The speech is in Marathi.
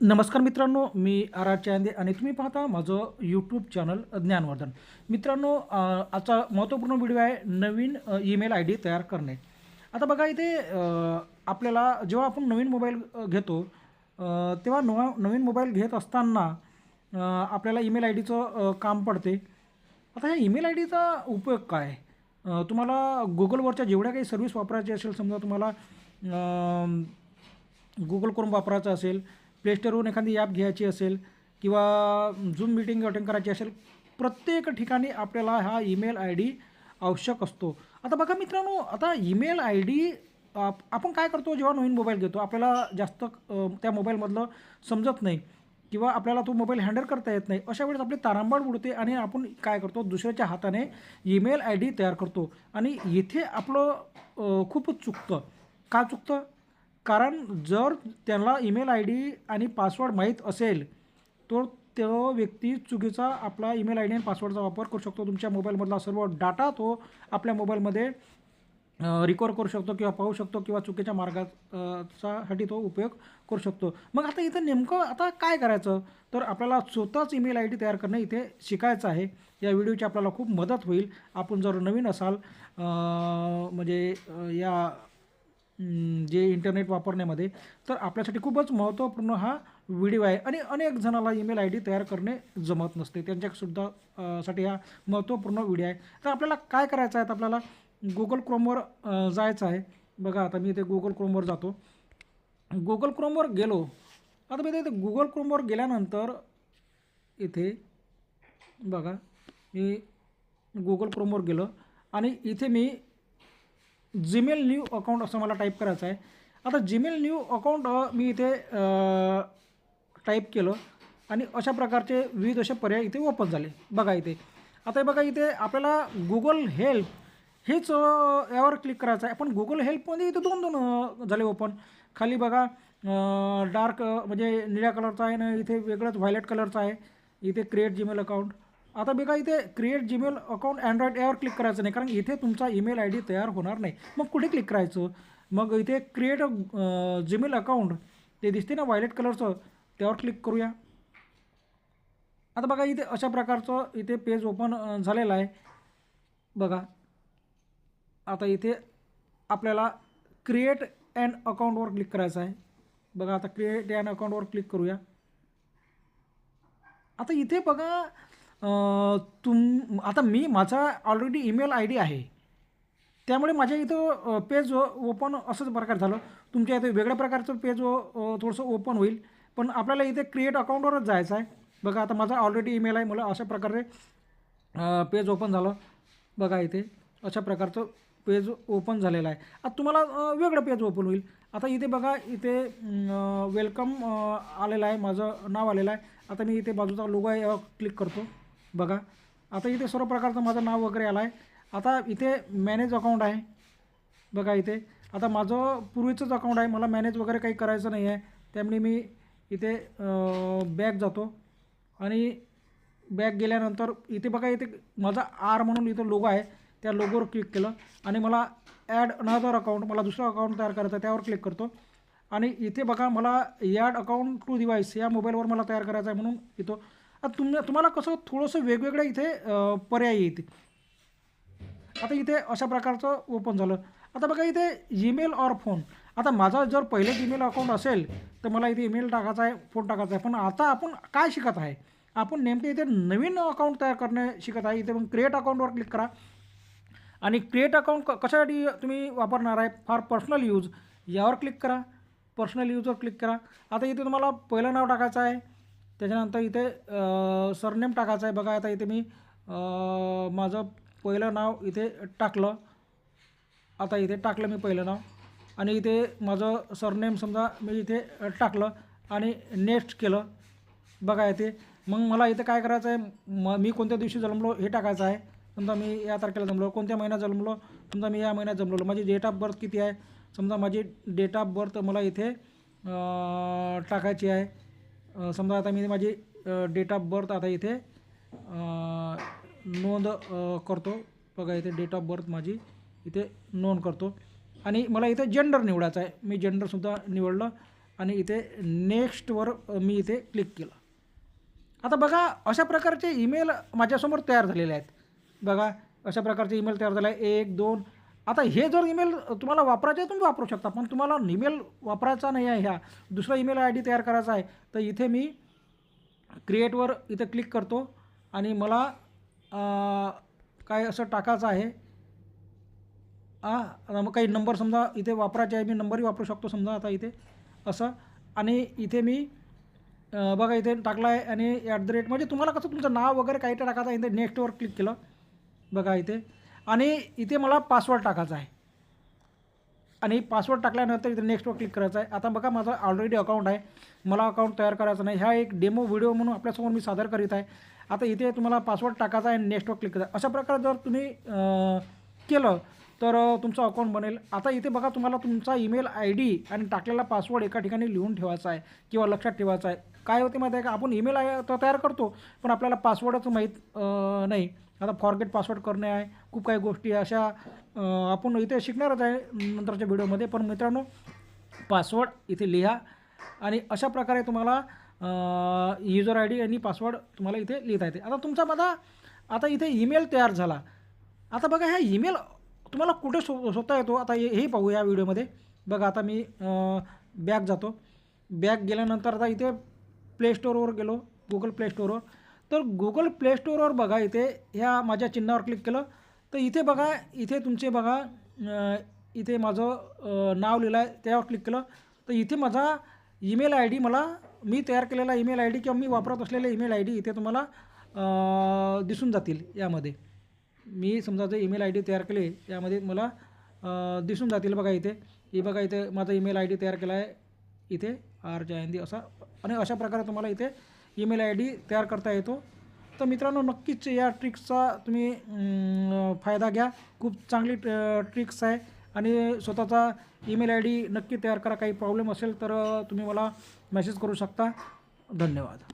नमस्कार मित्रांनो मी आर आर चांदे आणि तुम्ही पाहता माझं यूट्यूब चॅनल ज्ञानवर्धन. मित्रांनो आजचा महत्त्वपूर्ण व्हिडिओ आहे नवीन ईमेल आय डी तयार करणे. आता बघा इथे आपल्याला जेव्हा आपण नवीन मोबाईल घेतो तेव्हा नवा नवीन मोबाईल घेत असताना आपल्याला ईमेल आय डीचं काम पडते. आता ह्या ईमेल आय डीचा उपयोग काय? आहे? तुम्हाला गुगलवरच्या जेवढ्या काही सर्व्हिस वापरायची असेल समजा तुम्हाला गुगल करून वापरायचं असेल प्ले स्टोरवरून एखादी ॲप घ्यायची असेल किंवा झूम मीटिंग अटेंड करायची असेल प्रत्येक ठिकाणी आपल्याला हा ईमेल आय डी आवश्यक असतो. आता बघा मित्रांनो आता ईमेल आय डी आपण काय करतो जेव्हा नवीन मोबाईल घेतो आपल्याला जास्त त्या मोबाईलमधलं समजत नाही किंवा आपल्याला तो मोबाईल हँडल करता येत नाही अशा वेळेस आपली तारांबळ उडते आणि आपण काय करतो दुसऱ्याच्या हाताने ईमेल आय डी तयार करतो. आणि इथे आपलं खूप खूपच चुकतं. का चुकतं? कारण जर त्याला ईमेल आय डी आणि पासवर्ड माहीत असेल तर तो व्यक्ती चुकीचा आपला ईमेल आय डी आणि पासवर्डचा वापर करू शकतो. तुमच्या मोबाईलमधला सर्व डाटा तो आपल्या मोबाईलमध्ये रिकवर करू शकतो किंवा पाहू शकतो किंवा चुकीच्या मार्गासाठी तो उपयोग करू शकतो. मग आता इथं नेमकं आता काय करायचं? तर आपल्याला स्वतःच ईमेल आय डी तयार करणं इथे शिकायचं आहे. या व्हिडिओची आपल्याला खूप मदत होईल. आपण जर नवीन असाल म्हणजे या जे इंटरनेट वापरण्यामध्ये तर आपल्यासाठी खूपच महत्त्वपूर्ण हा व्हिडिओ आहे. आणि अनेक जणाला ईमेल आय डी तयार करणे जमत नसते. त्यांच्यासुद्धा साठी हा महत्त्वपूर्ण व्हिडिओ आहे. तर आपल्याला काय करायचं आहे? तर आपल्याला गुगल क्रोमवर जायचं आहे. बघा आता मी इथे गुगल क्रोमवर जातो. गुगल क्रोमवर गेलो. आता मी इथे गुगल क्रोमवर गेल्यानंतर इथे बघा मी गुगल क्रोमवर गेलो. आणि इथे मी जीमेल न्यू अकाउंट असं मला टाईप करायचं आहे. आता जीमेल न्यू अकाउंट मी इथे टाईप केलं आणि अशा प्रकारचे विविध असे पर्याय इथे ओपन झाले. बघा इथे. आता हे बघा इथे आपल्याला गुगल हेल्प हेच यावर क्लिक करायचं आहे. पण गुगल हेल्पमध्ये इथे दोन दोन झाले ओपन खाली बघा डार्क म्हणजे निळ्या कलरचा आहे ना इथे वेगळंच व्हायलेट कलरचा आहे. इथे क्रिएट जीमेल अकाउंट आता बघा इथे क्रिएट जीमेल अकाउंट अँड्रॉइड यावर क्लिक करायचं नाही कारण इथे तुमचा ईमेल आय डी तयार होणार नाही. मग कुठे क्लिक करायचं? मग इथे क्रिएट जीमेल अकाउंट ते दिसते ना व्हायलेट कलरचं त्यावर क्लिक करूया. आता बघा इथे अशा प्रकारचं इथे पेज ओपन झालेलं आहे. बघा. आता इथे आपल्याला क्रिएट अँड अकाउंटवर क्लिक करायचं आहे. बघा आता क्रिएट अँड अकाउंटवर क्लिक करूया. आता इथे बघा तुम आता मी माझा ऑलरेडी ईमेल आय डी आहे. त्यामुळे माझ्या इथं पेज ओपन असंच प्रकार झालं. तुमच्या इथं वेगळ्या प्रकारचं पेज थोडंसं ओपन होईल. पण आपल्याला इथे क्रिएट अकाउंटवरच जायचं आहे. बघा आता माझा ऑलरेडी ईमेल आहे. मला अशा प्रकारे पेज ओपन झालं. बघा इथे अशा प्रकारचं पेज ओपन झालेलं आहे. आता तुम्हाला वेगळं पेज ओपन होईल. आता इथे बघा इथे वेलकम आलेलं आहे. माझं नाव आलेलं आहे. आता मी इथे बाजूचा लोगो आहे क्लिक करतो. बघा. आता इथे सर्व प्रकारचं माझं नाव वगैरे आलं आहे आता इथे मॅनेज अकाउंट आहे. बघा इथे. आता माझं पूर्वीचंच अकाउंट आहे. मला मॅनेज वगैरे काही करायचं नाही आहे त्यामुळे मी इथे बॅक जातो. आणि बॅक गेल्यानंतर इथे बघा इथे माझा आर म्हणून इथं लोगो आहे. त्या लोगोवर क्लिक केलं. आणि मला ॲड अनदर अकाउंट मला दुसरं अकाउंट तयार करायचं आहे त्यावर क्लिक करतो. आणि इथे बघा मला ॲड अकाउंट टू डिवाईस या मोबाईलवर मला तयार करायचं आहे म्हणून इथं आता तुम तुम्हाला कसं थोडंसं वेगवेगळं इथे पर्याय येते आता इथे अशा प्रकारचं ओपन झालं. आता बघा इथे ईमेल और फोन. आता माझा जर पहिले ईमेल अकाउंट असेल तर मला इथे ईमेल टाकायचा आहे फोन टाकायचा आहे. पण आता आपण काय शिकत आहे? आपण नेमके इथे नवीन अकाउंट तयार करणे शिकत आहे. इथे मग क्रिएट अकाउंटवर क्लिक करा. आणि क्रिएट अकाउंट क कशासाठी तुम्ही वापरणार आहे? For personal use. यावर क्लिक करा. पर्सनल यूजवर क्लिक करा. आता इथे तुम्हाला पहिलं नाव टाकायचं आहे. त्याच्यानंतर इथे सरनेम टाकायचं आहे. बघा आता इथे मी माझं पहिलं नाव इथे टाकलं. आता इथे टाकलं मी पहिलं नाव. आणि इथे माझं सरनेम समजा मी इथे टाकलं आणि नेक्स्ट केलं. बघा इथे. मग मला इथे काय करायचं आहे? म मी कोणत्या दिवशी जन्मलो हे टाकायचं आहे. समजा मी या तारखेला जन्मलो. कोणत्या महिन्यात जन्मलो? समजा मी या महिन्यात जन्मलो. माझी डेट ऑफ बर्थ किती आहे? समजा माझी डेट ऑफ बर्थ मला इथे टाकायची आहे. समजा आता मी माझी डेट ऑफ बर्थ आता इथे नोंद करतो. बघा इथे डेट ऑफ बर्थ माझी इथे नोंद करतो. आणि मला इथे जेंडर निवडायचं आहे. मी जेंडरसुद्धा निवडलं आणि इथे नेक्स्टवर मी इथे क्लिक केलं. आता बघा अशा प्रकारचे ईमेल माझ्यासमोर तयार झालेले आहेत. बघा अशा प्रकारचे ईमेल तयार झाला. आहे एक दोन आता हे जर ईमेल तुम्हाला वापरायचे आहे तुम्ही वापरू शकता. पण तुम्हाला ईमेल वापरायचा नाही आहे ह्या. दुसरा ईमेल आय डी तयार करायचा आहे. तर इथे मी क्रिएटवर इथे क्लिक करतो. आणि मला काय असं टाकायचं आहे. हां मग काही नंबर समजा इथे वापरायचे आहे मी नंबरही वापरू शकतो समजा आता इथे. असं. आणि इथे मी बघा इथे टाकला आहे आणि ॲट द रेट म्हणजे तुम्हाला कसं तुमचं नाव वगैरे काही टाकायचं आहे. इथे नेक्स्टवर क्लिक केलं. बघा इथे. आणि इथे मला पासवर्ड टाकायचा आहे. आणि पासवर्ड टाकल्यानंतर इथे नेक्स्टवर क्लिक करायचं आहे. आता बघा माझं ऑलरेडी अकाउंट आहे. मला अकाउंट तयार करायचं नाही. ह्या एक डेमो व्हिडिओ म्हणून आपल्यासमोर मी सादर करीत आहे. आता इथे तुम्हाला पासवर्ड टाकायचा आहे आणि नेक्स्टवर क्लिक करायचं अशा प्रकारे जर तुम्ही केलं तर तुमचं अकाउंट बनेल. आता इथे बघा तुम्हाला तुमचा ईमेल आय डी आणि टाकलेला पासवर्ड एका ठिकाणी लिहून ठेवायचा आहे किंवा लक्षात ठेवायचा आहे. काय होते माहिती आहे का? आपण ईमेल आय तर तयार करतो पण आपल्याला पासवर्डच माहीत नाही. आता फॉरगेट पासवर्ड करणे आहे. खूप काही गोष्टी अशा आपण इथे शिकणारच आहे नंतरच्या व्हिडिओमध्ये. पण मित्रांनो पासवर्ड इथे लिहा. आणि अशा प्रकारे तुम्हाला युजर आय डी आणि पासवर्ड तुम्हाला इथे लिहिता येते. आता तुमचा माझा आता इथे ईमेल तयार झाला. आता बघा ह्या ईमेल तुम्हाला कुठे शो स्वतः येतो? आता हे हेही पाहू या व्हिडिओमध्ये. बघा आता मी बॅग जातो. बॅग गेल्यानंतर आता इथे प्ले स्टोअरवर गेलो. गुगल प्ले स्टोअरवर तर गुगल प्ले स्टोरवर बघा इथे ह्या माझ्या चिन्हावर क्लिक केलं. तर इथे बघा इथे तुमचे बघा इथे माझं नाव लिहिलं आहे त्यावर क्लिक केलं. तर इथे माझा ईमेल आय डी मला मी तयार केलेला ईमेल आय डी किंवा मी वापरत असलेले ईमेल आय डी इथे तुम्हाला दिसून जातील यामध्ये. मी समजा जे ईमेल आय डी तयार केले यामध्ये मला दिसून जातील बघा इथे. हे बघा इथे माझा ईमेल आय डी तयार केला आहे इथे आर जयंती असा आणि अशा प्रकारे तुम्हाला इथे ईमेल आय डी तयार करता येतो. तर मित्रांनो नक्कीच या ट्रिक्सचा तुम्ही फायदा घ्या. खूप चांगली ट्रिक्स आहे. आणि स्वतःचा ईमेल आय डी नक्की तयार करा. काही प्रॉब्लेम असेल तर तुम्ही मला मेसेज करू शकता. धन्यवाद.